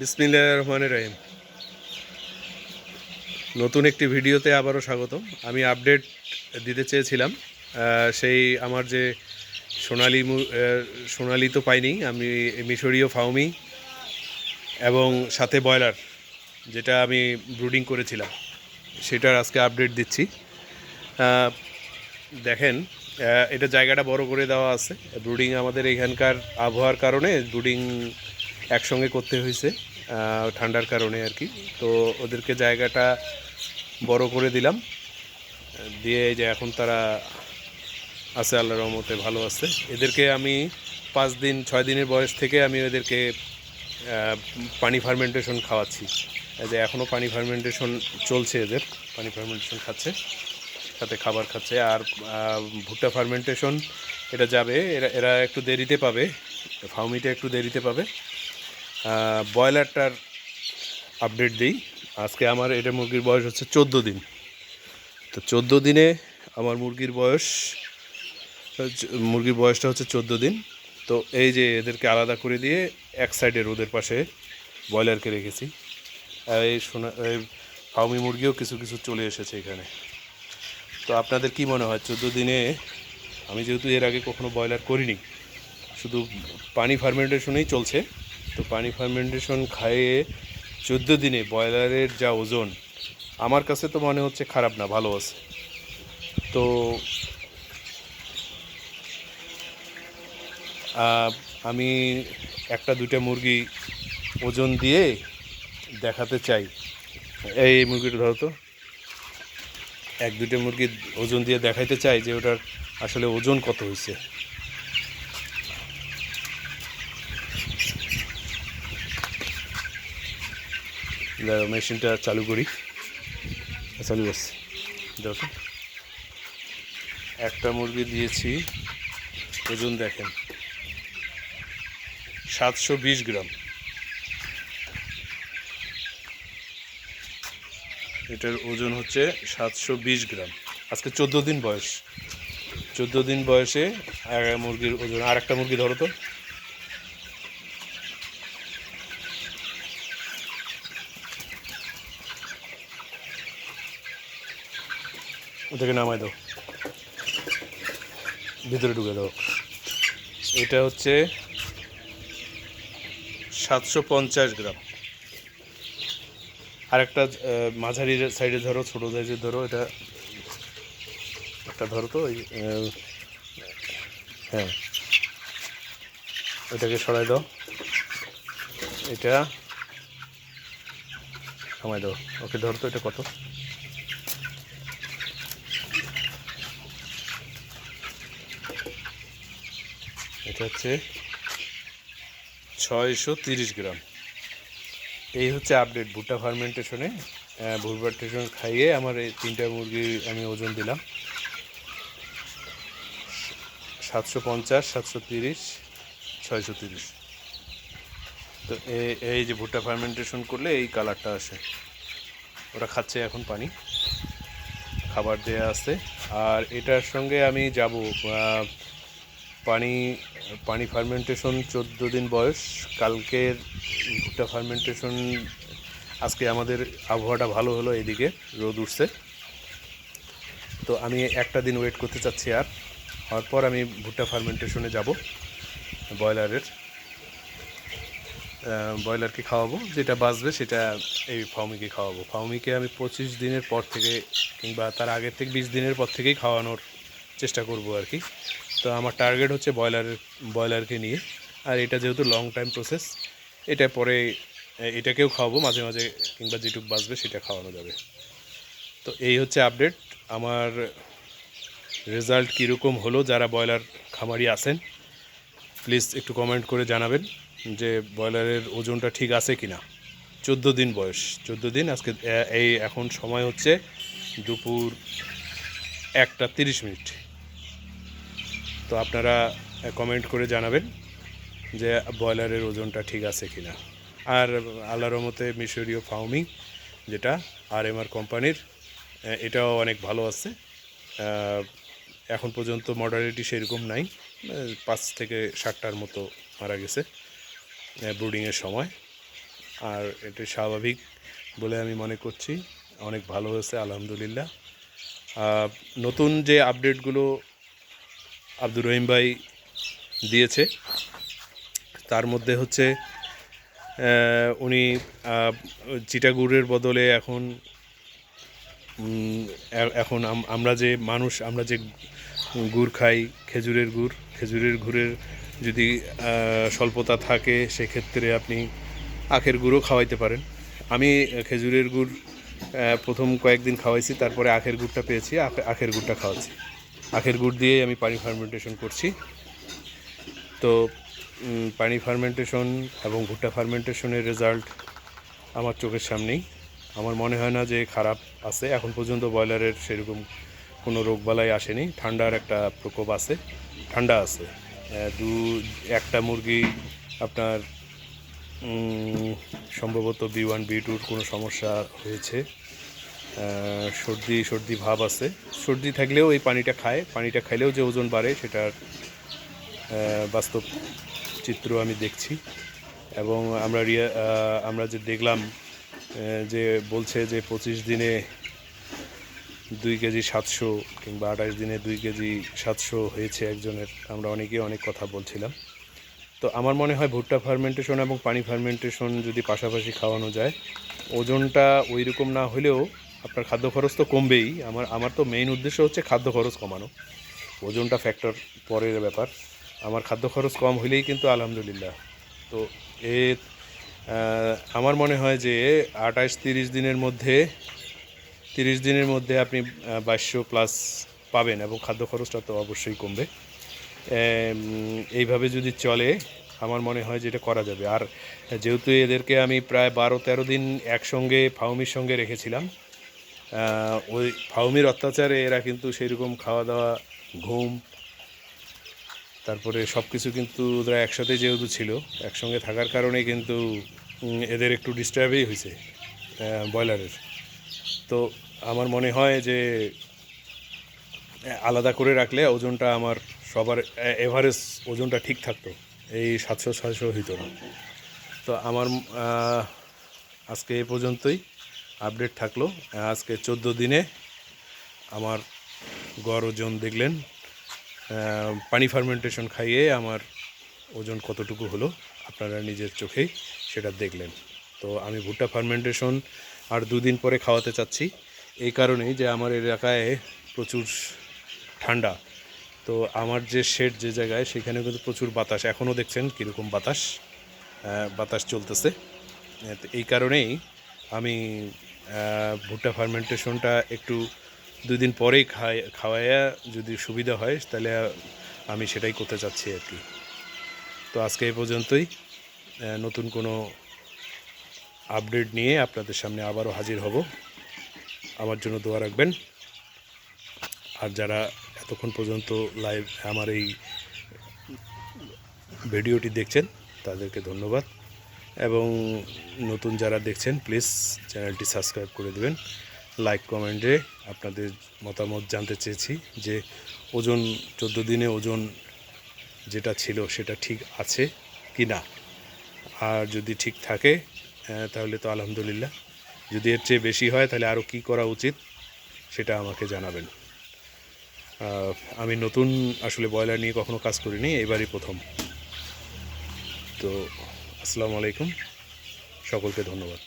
বিসমিল্লাহ রহমান রহিম। নতুন একটি ভিডিওতে আবারও স্বাগতম। আমি আপডেট দিতে চেয়েছিলাম। সেই আমার যে সোনালি সোনালি তো পাইনি, আমি মিশরীয় ফাউমি এবং সাথে ব্রয়লার, যেটা আমি ব্রুডিং করেছিলাম। সেটার আজকে আপডেট দিচ্ছি। দেখেন এটা জায়গাটা বড় করে দেওয়া আছে। ব্রুডিং আমাদের এখানকার আবহাওয়ার কারণে ব্রুডিং একসঙ্গে করতে হয়েছে ঠান্ডার কারণে আর কি। তো ওদেরকে জায়গাটা বড় করে দিলাম, দিয়ে যে এখন তারা আছে আল্লাহর রহমতে, ভালো আছে। এদেরকে আমি পাঁচ দিন, ছয় দিনের বয়স থেকে আমি ওদেরকে পানি ফার্মেন্টেশন খাওয়াচ্ছি। যে এখনও পানি ফার্মেন্টেশন চলছে এদের, পানি ফার্মেন্টেশন খাচ্ছে, সাথে খাবার খাচ্ছে। আর ভুট্টা ফার্মেন্টেশন, এটা যাবে, এরা এরা একটু দেরিতে পাবে, ফাউমিটা একটু দেরিতে পাবে। ব্রয়লারটার আপডেট দিই। আজকে আমার এটা মুরগির বয়স হচ্ছে চোদ্দ দিন। তো চোদ্দ দিনে আমার মুরগির বয়স, মুরগির বয়সটা হচ্ছে চোদ্দ দিন। তো এই যে এদেরকে আলাদা করে দিয়ে এক সাইডে রোদের পাশে ব্রয়লারকে রেখেছি। এই সোনা, এই ফাউমি মুরগিও কিছু কিছু চলে এসেছে এখানে। তো আপনাদের কি মনে হয়, চোদ্দ দিনে আমি যেহেতু এর আগে কখনো ব্রয়লার করিনি, শুধু পানি ফার্মেন্টেশনেই চলছে। তো পানি ফার্মেন্টেশন খাইয়ে চোদ্দ দিনে ব্রয়লারের যা ওজন, আমার কাছে তো মনে হচ্ছে খারাপ না, ভালো আছে। তো আমি একটা দুইটা মুরগি ওজন দিয়ে দেখাতে চাই। এই মুরগিটা ধরো তো। এক দুটো মুরগি ওজন দিয়ে দেখাইতে চাই যে ওটার আসলে ওজন কত হয়েছে মেশিনটা চালু করি। চালু আছে দেখো একটা মুরগি দিয়েছি, ওজন দেখেন। সাতশো বিশ গ্রাম। এটার ওজন হচ্ছে সাতশো বিশ গ্রাম। আজকে চোদ্দ দিন বয়স। চোদ্দ দিন বয়সে মুরগির ওজন আর একটা মুরগি ধরো তো। ওটাকে নামাই দাও। ভিতরে ঢুকে দাও। এটা হচ্ছে সাতশো পঞ্চাশ গ্রাম। আরেকটা মাঝারি সাইডে ধরো, ছোটো সাইজে ধরো, এটা একটা ধরো তো, ওই হ্যাঁ। ওটাকে সরাই দাও। এটা সময় দাও। ওকে ধরো তো, এটা কত? এটা হচ্ছে ছয়শো তিরিশ গ্রাম। এই হচ্ছে আপডেট ভুট্টা ফার্মেন্টেশনে ভুট্টাটেশন খাইয়ে আমার এই তিনটা মুরগি আমি ওজন দিলাম। সাতশো পঞ্চাশ, সাতশো তিরিশ, ছয়শো তিরিশ। তো এই যে ভুট্টা ফার্মেন্টেশন করলে এই কালারটা আসে। ওরা খাচ্ছে এখন পানি। খাবার দেয়া আছে। আর এটার সঙ্গে আমি যাব পানি পানি ফার্মেন্টেশন চোদ্দ দিন বয়স। কালকের ভুট্টা ফার্মেন্টেশন আজকে আমাদের আবহাওয়াটা ভালো হলো এদিকে, রোদ উঠছে। তো আমি একটা দিন ওয়েট করতে চাচ্ছি আর। হওয়ার পর আমি ভুট্টা ফার্মেন্টেশনে যাব, ব্রয়লারের। ব্রয়লারকে খাওয়াবো, যেটা বাঁচবে সেটা এই ফাউমিকে খাওয়াবো। ফাউমিকে আমি পঁচিশ দিনের পর থেকে কিংবা তার আগের থেকে বিশ দিনের পর থেকেই খাওয়ানোর চেষ্টা করব আর কি। তো আমার টার্গেট হচ্ছে ব্রয়লার ব্রয়লারকে নিয়ে। আর এটা যেহেতু লং টাইম প্রসেস এটা পরে এটাকেও খাওয়াবো মাঝে মাঝে, কিংবা যেটুকু বাঁচবে সেটা খাওয়ানো যাবে। তো এই হচ্ছে আপডেট আমার রেজাল্ট কীরকম হলো যারা ব্রয়লার খামারি আছেন প্লিজ একটু কমেন্ট করে জানাবেন যে ব্রয়লারের ওজনটা ঠিক আছে কি না চোদ্দ দিন বয়স, চোদ্দ দিন। আজকে এই এখন সময় হচ্ছে দুপুর একটা তিরিশ মিনিট। তো আপনারা কমেন্ট করে জানাবেন যে ব্রয়লারের ওজনটা ঠিক আছে কি না আর আল্লাহর মতে মিশরীয় ফার্মিং যেটা আর এম আর কোম্পানির এটাও অনেক ভালো আছে। এখন পর্যন্ত মডালিটি সেরকম নাই পাঁচ থেকে ষাটটার মতো মারা গেছে ব্রুডিংয়ের সময়। আর এটা স্বাভাবিক বলে আমি মনে করছি, অনেক ভালো হয়েছে, আলহামদুলিল্লাহ। নতুন যে আপডেটগুলো আব্দুর রহিম ভাই দিয়েছে। তার মধ্যে হচ্ছে উনি চিটাগুড়ের বদলে এখন এখন আমরা যে মানুষ, আমরা যে গুড় খাই, খেজুরের গুড়, খেজুরের গুড়ের যদি স্বল্পতা থাকে, সেক্ষেত্রে আপনি আখের গুড়ও খাওয়াইতে পারেন। আমি খেজুরের গুড় প্রথম কয়েকদিন খাওয়াইছি, তারপরে আখের গুড়টা পেয়েছি আখের গুড়টা খাওয়াচ্ছি। আখের গুড় দিয়ে আমি পানি ফার্মেন্টেশন করছি। তো পানি ফার্মেন্টেশন এবং ভুট্টা ফার্মেন্টেশনের রেজাল্ট আমার চোখের সামনেই। আমার মনে হয় না যে খারাপ আছে। এখন পর্যন্ত ব্রয়লারের সেরকম কোনো রোগবালাই আসেনি। ঠান্ডার একটা প্রকোপ আছে। ঠান্ডা আছে। দু, একটা মুরগি আপনার সম্ভবত বি ওয়ান বি টুর কোনো সমস্যা হয়েছে। সর্দি সর্দি ভাব আছে। সর্দি থাকলেও এই পানিটা খায়। পানিটা খাইলেও যে ওজন বাড়ে সেটার বাস্তব চিত্র আমি দেখছি। এবং আমরা রিয়া আমরা যে দেখলাম যে বলছে যে পঁচিশ দিনে দুই কেজি সাতশো কিংবা আঠাশ দিনে দুই কেজি সাতশো হয়েছে একজনের। আমরা অনেকেই অনেক কথা বলছিলাম। তো আমার মনে হয় ভুট্টা ফার্মেন্টেশন এবং পানি ফার্মেন্টেশন যদি পাশাপাশি খাওয়ানো যায়, ওজনটা ওই রকম না হলেও আপনার খাদ্য খরচ তো কমবেই। আমার আমার তো মেইন উদ্দেশ্য হচ্ছে খাদ্য খরচ কমানো। ওজনটা ফ্যাক্টর পরের ব্যাপার। আমার খাদ্য খরচ কম হলেই কিন্তু আলহামদুলিল্লাহ। তো এ আমার মনে হয় যে আঠাশ তিরিশ দিনের মধ্যে, তিরিশ দিনের মধ্যে আপনি বাইশশো প্লাস পাবেন এবং খাদ্য খরচটা তো অবশ্যই কমবে। এইভাবে যদি চলে, আমার মনে হয় যে এটা করা যাবে। আর যেহেতু এদেরকে আমি প্রায় বারো তেরো দিন একসঙ্গে, ফাউমির সঙ্গে রেখেছিলাম ওই ফাউমির অত্যাচারে এরা কিন্তু সেরকম খাওয়া দাওয়া ঘুম, তারপরে সব কিছু কিন্তু ওরা একসাথে যেহেতু ছিল, একসঙ্গে থাকার কারণে কিন্তু এদের একটু ডিস্টার্বই হয়েছে ব্রয়লারের তো আমার মনে হয় যে, আলাদা করে রাখলে ওজনটা আমার সবার এভারেজ ওজনটা ঠিক থাকতো, এই সাতশো, ছয়শো হইতো না। তো আমার আজকে এ পর্যন্তই। আপডেট থাকল। আজকে চোদ্দ দিনে আমার গড় ওজন দেখলেন পানি ফার্মেন্টেশন খাইয়ে আমার ওজন কতটুকু হলো আপনারা নিজের চোখেই সেটা দেখলেন। তো আমি ভুট্টা ফার্মেন্টেশন আর দুদিন পরে খাওয়াতে চাচ্ছি, এই কারণেই যে আমার এলাকায় প্রচুর ঠান্ডা। তো আমার যে শেড যে জায়গায়, সেখানে কিন্তু প্রচুর বাতাস। এখনও দেখছেন কীরকম বাতাস বাতাস চলতেছে। এই কারণেই আমি ভুট্টা ফার্মেন্টেশনটা একটু দুই দিন পরেই খাই, খাওয়াইয়া যদি সুবিধা হয়, তাহলে আমি সেটাই করতে চাচ্ছি আর কি। তো আজকে এই পর্যন্তই। নতুন কোনো আপডেট নিয়ে আপনাদের সামনে আবারও হাজির হব। আমার জন্য দোয়া রাখবেন। আর যারা এতক্ষণ পর্যন্ত লাইভ আমার এই ভিডিওটি দেখছেন, তাদেরকে ধন্যবাদ। এবং নতুন যারা দেখছেন প্লিজ চ্যানেলটি সাবস্ক্রাইব করে দেবেন। লাইক কমেন্টে আপনাদের মতামত জানতে চেয়েছি যে ওজন, চোদ্দ দিনে ওজন যেটা ছিল সেটা ঠিক আছে কি না? আর যদি ঠিক থাকে তাহলে তো আলহামদুলিল্লাহ। যদি এর চেয়ে বেশি হয়, তাহলে আরও কী করা উচিত সেটা আমাকে জানাবেন। আমি নতুন আসলে ব্রয়লার নিয়ে কখনো কাজ করিনি, এবারই প্রথম। তো আসসালামু আলাইকুম। সকলকে ধন্যবাদ।